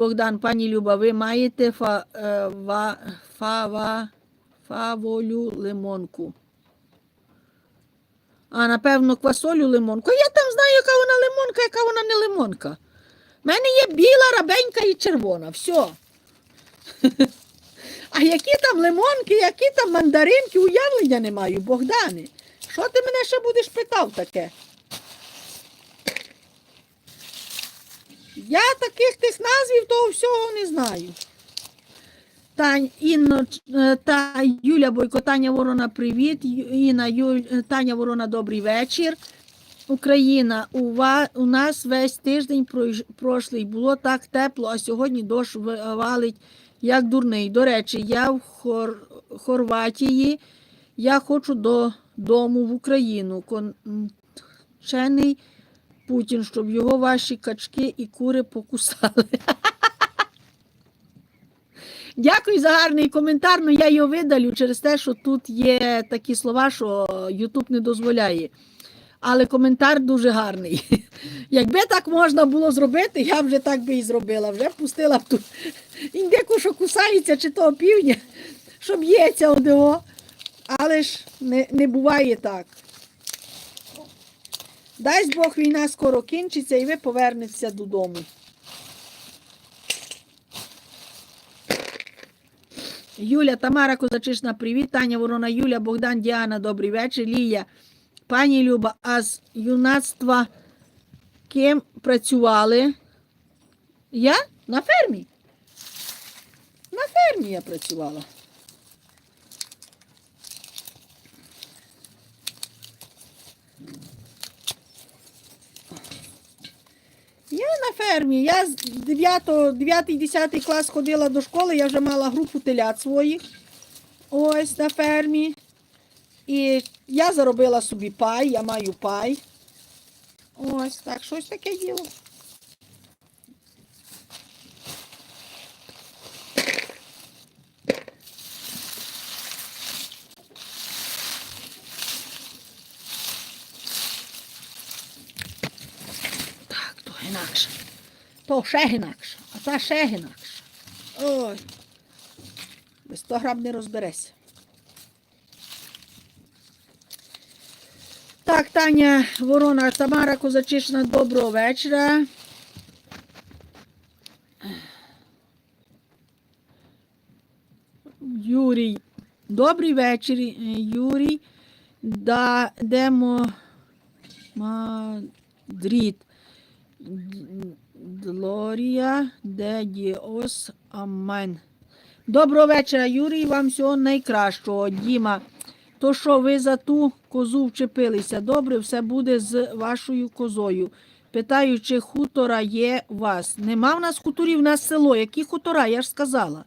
Богдан, пані Люба, ви маєте фа, е, ва, фава, фаволю лимонку. А, напевно, квасолю лимонку. Я там знаю, яка вона лимонка, яка вона не лимонка. У мене є біла, рабенька і червона. Все. А які там лимонки, які там мандаринки, уявлення не маю, Богдане. Що ти мене ще будеш питав таке? Я таких тих назвів того всього не знаю. Тань, Інно, е, та Юля Бойко, Таня Ворона, привіт. Інна, Юль, е, Таня Ворона, добрий вечір. Україна, у, ва, у нас весь тиждень пройш- прошлий було так тепло, а сьогодні дощ валить як дурний. До речі, я в Хор... Хорватії. Я хочу додому в Україну. Кончений Путін, щоб його ваші качки і кури покусали. Дякую за гарний коментар. Ну я його видалю через те, що тут є такі слова, що Ютуб не дозволяє. Але коментар дуже гарний. Якби так можна було зробити, я вже так би і зробила. Вже пустила б тут індику, що кусається, чи того півня, що б'ється одного. Але ж не, не буває так. Дасть Бог війна скоро кінчиться і ви повернетеся додому. Юля, Тамара Козачишна, привіт. Таня Ворона, Юля, Богдан, Діана, добрий вечір. Лія, пані Люба, а з юнацтва ким працювали? Я на фермі. На фермі я працювала. Я на фермі. Я з 9, 9 10 клас ходила до школи, я вже мала групу телят своїх. Ось на фермі. І я заробила собі пай, я маю пай. Ось так, щось таке діло. Так, то інакше. То ще інакше, а та ще інакше. Ой. Без 100 грам не розберешся. Так, Таня Ворона, Тамара Козачишна, доброго вечора. Юрій, добрий вечір, Юрій. Да, демо Мадрид. Глорія, де Діос, Амен. Доброго вечора, Юрій. Вам всього найкращого. Діма. То що ви за ту козу вчепилися? Добре, все буде з вашою козою. Питаю, чи хутора є у вас? Нема в нас хуторів, в нас село. Які хутора? Я ж сказала.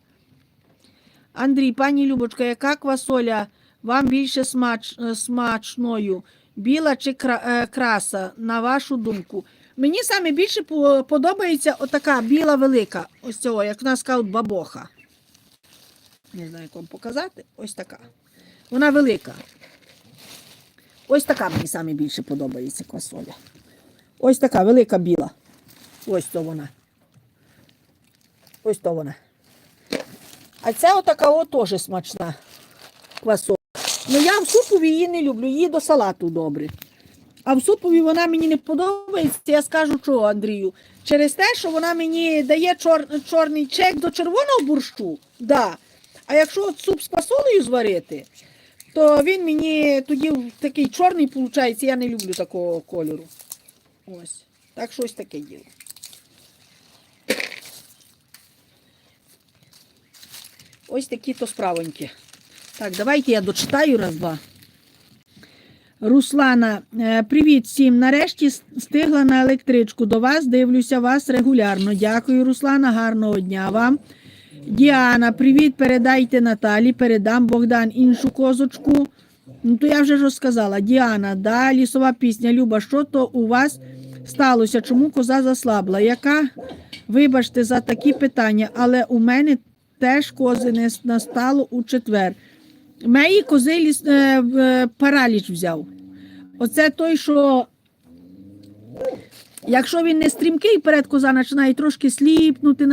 Андрій, пані Любочка, яка квасоля вам більше смач, е, смачною? Біла чи кра, е, краса, на вашу думку? Мені саме більше подобається отака біла велика. Ось цього, як в нас бабоха. Не знаю, як вам показати. Ось така. Вона велика. Ось така мені саме більше подобається квасоля. Ось така велика біла. Ось то вона. Ось то вона. А ця отака от теж смачна квасоля. Ну я в супові її не люблю, її до салату добре. А в супові вона мені не подобається, я скажу чого, Андрію. Через те, що вона мені дає чор, чорний чек до червоного борщу, да. а якщо от суп з фасолею зварити, то він мені тоді такий чорний виходить, я не люблю такого кольору. Ось. Так щось таке діло. Ось такі то справоньки. Так, давайте я дочитаю раз-два. Руслана, е, привіт всім. Нарешті стигла на електричку. До вас дивлюся вас регулярно. Дякую, Руслана. Гарного дня вам. Діана, привіт, передайте Наталі, передам Богдан іншу козочку. Ну, то я вже ж розказала. Діана, да, лісова пісня. Люба, що то у вас сталося? Чому коза заслабла? Яка? Вибачте за такі питання, але у мене теж кози не настало у четвер. Мої кози ліс, е, параліч взяв. Оце той, що якщо він не стрімкий, перед коза починає трошки сліпнути,